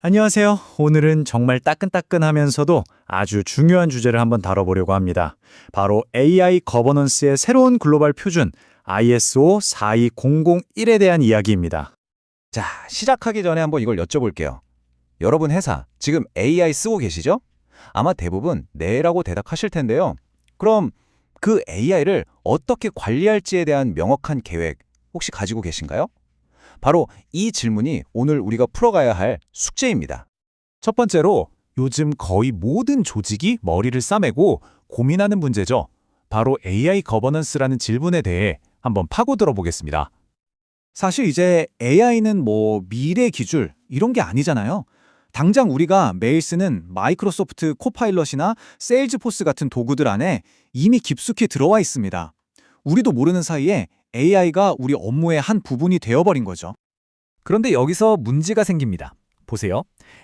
안녕하세요. 오늘은 정말 따끈따끈하면서도 아주 중요한 주제를 한번 다뤄보려고 합니다. 바로 AI 거버넌스의 새로운 글로벌 표준 ISO 42001에 대한 이야기입니다. 자, 시작하기 전에 한번 이걸 여쭤볼게요. 여러분 회사 지금 AI 쓰고 계시죠? 아마 대부분 네라고 대답하실 텐데요. 그럼 그 AI를 어떻게 관리할지에 대한 명확한 계획 혹시 가지고 계신가요? 바로 이 질문이 오늘 우리가 풀어가야 할 숙제입니다. 첫 번째로 요즘 거의 모든 조직이 머리를 싸매고 고민하는 문제죠. 바로 AI 거버넌스라는 질문에 대해 한번 파고들어 보겠습니다. 사실 이제 AI는 뭐 미래 기술 이런 게 아니잖아요. 당장 우리가 매일 쓰는 마이크로소프트 코파일럿이나 세일즈포스 같은 도구들 안에 이미 깊숙이 들어와 있습니다. 우리도 모르는 사이에 AI가 우리 업무의 한 부분이 되어버린 거죠. 그런데 여기서 문제가 생깁니다. 보세요.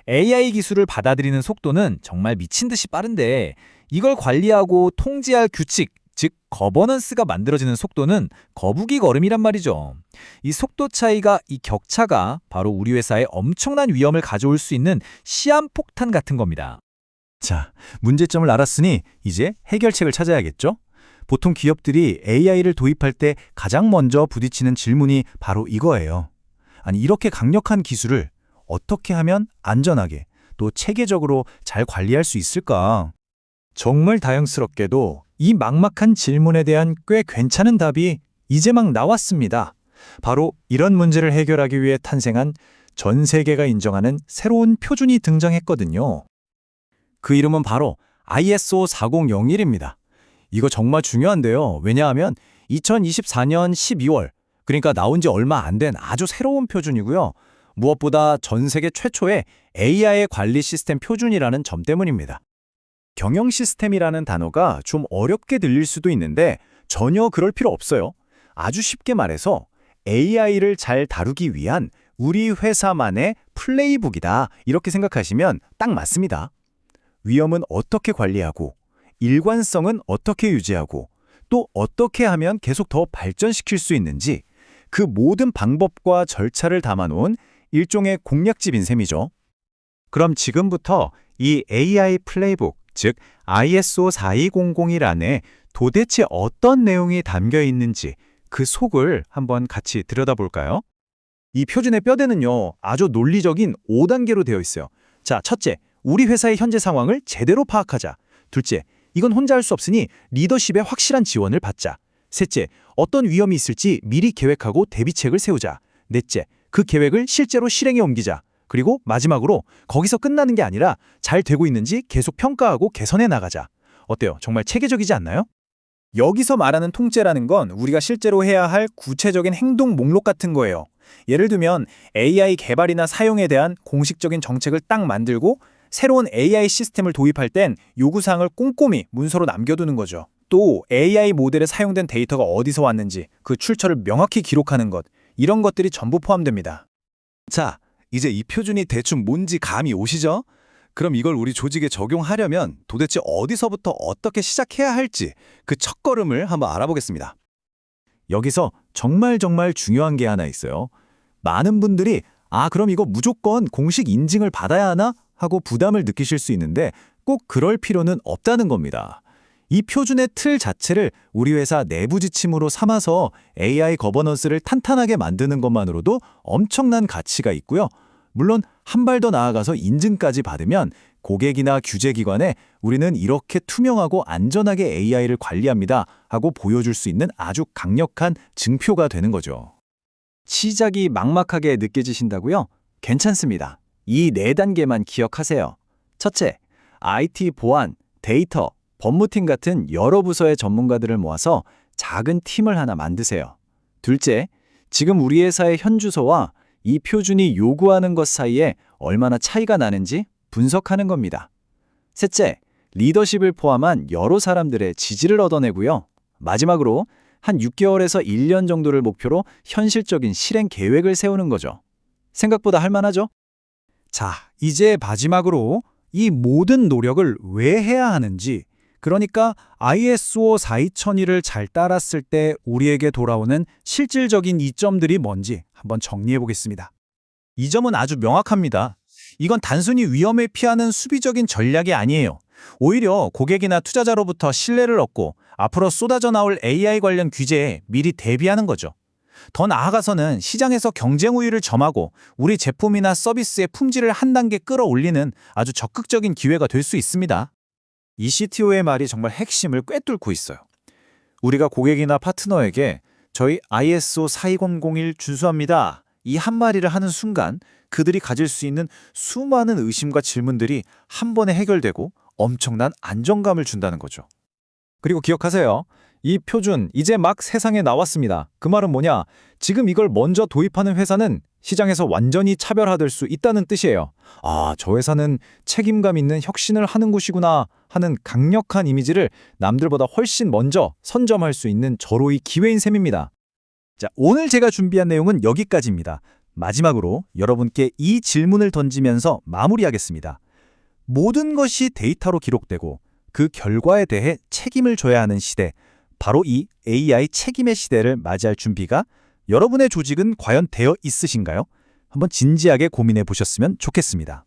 AI 기술을 받아들이는 속도는 정말 미친 듯이 빠른데 이걸 관리하고 통제할 규칙, 즉 거버넌스가 만들어지는 속도는 거북이 걸음이란 말이죠. 이 속도 차이가 이 격차가 바로 우리 회사에 엄청난 위험을 가져올 수 있는 시한폭탄 같은 겁니다. 자, 문제점을 알았으니 이제 해결책을 찾아야겠죠? 보통 기업들이 AI를 도입할 때 가장 먼저 부딪히는 질문이 바로 이거예요. 아니, 이렇게 강력한 기술을 어떻게 하면 안전하게 또 체계적으로 잘 관리할 수 있을까? 정말 다행스럽게도 이 막막한 질문에 대한 꽤 괜찮은 답이 이제 막 나왔습니다. 바로 이런 문제를 해결하기 위해 탄생한 전 세계가 인정하는 새로운 표준이 등장했거든요. 그 이름은 바로 ISO 4001입니다. 이거 정말 중요한데요. 왜냐하면 2024년 12월, 그러니까 나온 지 얼마 안 된 아주 새로운 표준이고요. 무엇보다 전 세계 최초의 AI 관리 시스템 표준이라는 점 때문입니다. 경영 시스템이라는 단어가 좀 어렵게 들릴 수도 있는데 전혀 그럴 필요 없어요. 아주 쉽게 말해서 AI를 잘 다루기 위한 우리 회사만의 플레이북이다. 이렇게 생각하시면 딱 맞습니다. 위험은 어떻게 관리하고 일관성은 어떻게 유지하고 또 어떻게 하면 계속 더 발전시킬 수 있는지 그 모든 방법과 절차를 담아놓은 일종의 공략집인 셈이죠. 그럼 지금부터 이 AI 플레이북, 즉 ISO 42001 안에 도대체 어떤 내용이 담겨 있는지 그 속을 한번 같이 들여다볼까요? 이 표준의 뼈대는요, 아주 논리적인 5단계로 되어 있어요. 자, 첫째, 우리 회사의 현재 상황을 제대로 파악하자. 둘째, 이건 혼자 할 수 없으니 리더십의 확실한 지원을 받자. 셋째, 어떤 위험이 있을지 미리 계획하고 대비책을 세우자. 넷째, 그 계획을 실제로 실행에 옮기자. 그리고 마지막으로 거기서 끝나는 게 아니라 잘 되고 있는지 계속 평가하고 개선해 나가자. 어때요? 정말 체계적이지 않나요? 여기서 말하는 통제라는 건 우리가 실제로 해야 할 구체적인 행동 목록 같은 거예요. 예를 들면 AI 개발이나 사용에 대한 공식적인 정책을 딱 만들고 새로운 AI 시스템을 도입할 땐 요구사항을 꼼꼼히 문서로 남겨두는 거죠. 또 AI 모델에 사용된 데이터가 어디서 왔는지 그 출처를 명확히 기록하는 것 이런 것들이 전부 포함됩니다. 자, 이제 이 표준이 대충 뭔지 감이 오시죠? 그럼 이걸 우리 조직에 적용하려면 도대체 어디서부터 어떻게 시작해야 할지 그 첫걸음을 한번 알아보겠습니다. 여기서 정말 정말 중요한 게 하나 있어요. 많은 분들이 아, 그럼 이거 무조건 공식 인증을 받아야 하나? 하고 부담을 느끼실 수 있는데 꼭 그럴 필요는 없다는 겁니다. 이 표준의 틀 자체를 우리 회사 내부 지침으로 삼아서 AI 거버넌스를 탄탄하게 만드는 것만으로도 엄청난 가치가 있고요. 물론 한 발 더 나아가서 인증까지 받으면 고객이나 규제기관에 우리는 이렇게 투명하고 안전하게 AI를 관리합니다 하고 보여줄 수 있는 아주 강력한 증표가 되는 거죠. 시작이 막막하게 느껴지신다고요? 괜찮습니다. 이 네 단계만 기억하세요. 첫째, IT 보안, 데이터, 법무팀 같은 여러 부서의 전문가들을 모아서 작은 팀을 하나 만드세요. 둘째, 지금 우리 회사의 현 주소와 이 표준이 요구하는 것 사이에 얼마나 차이가 나는지 분석하는 겁니다. 셋째, 리더십을 포함한 여러 사람들의 지지를 얻어내고요. 마지막으로 한 6개월에서 1년 정도를 목표로 현실적인 실행 계획을 세우는 거죠. 생각보다 할만하죠? 자, 이제 마지막으로 이 모든 노력을 왜 해야 하는지, 그러니까 ISO 42001을 잘 따랐을 때 우리에게 돌아오는 실질적인 이점들이 뭔지 한번 정리해 보겠습니다. 이 점은 아주 명확합니다. 이건 단순히 위험을 피하는 수비적인 전략이 아니에요. 오히려 고객이나 투자자로부터 신뢰를 얻고 앞으로 쏟아져 나올 AI 관련 규제에 미리 대비하는 거죠. 더 나아가서는 시장에서 경쟁 우위를 점하고 우리 제품이나 서비스의 품질을 한 단계 끌어올리는 아주 적극적인 기회가 될 수 있습니다. 이 CTO의 말이 정말 핵심을 꿰뚫고 있어요. 우리가 고객이나 파트너에게 저희 ISO 42001 준수합니다. 이 한마디를 하는 순간 그들이 가질 수 있는 수많은 의심과 질문들이 한 번에 해결되고 엄청난 안정감을 준다는 거죠. 그리고 기억하세요. 이 표준 이제 막 세상에 나왔습니다. 그 말은 뭐냐? 지금 이걸 먼저 도입하는 회사는 시장에서 완전히 차별화될 수 있다는 뜻이에요. 아, 저 회사는 책임감 있는 혁신을 하는 곳이구나 하는 강력한 이미지를 남들보다 훨씬 먼저 선점할 수 있는 절호의 기회인 셈입니다. 자, 오늘 제가 준비한 내용은 여기까지입니다. 마지막으로 여러분께 이 질문을 던지면서 마무리하겠습니다. 모든 것이 데이터로 기록되고 그 결과에 대해 책임을 져야 하는 시대, 바로 이 AI 책임의 시대를 맞이할 준비가 여러분의 조직은 과연 되어 있으신가요? 한번 진지하게 고민해 보셨으면 좋겠습니다.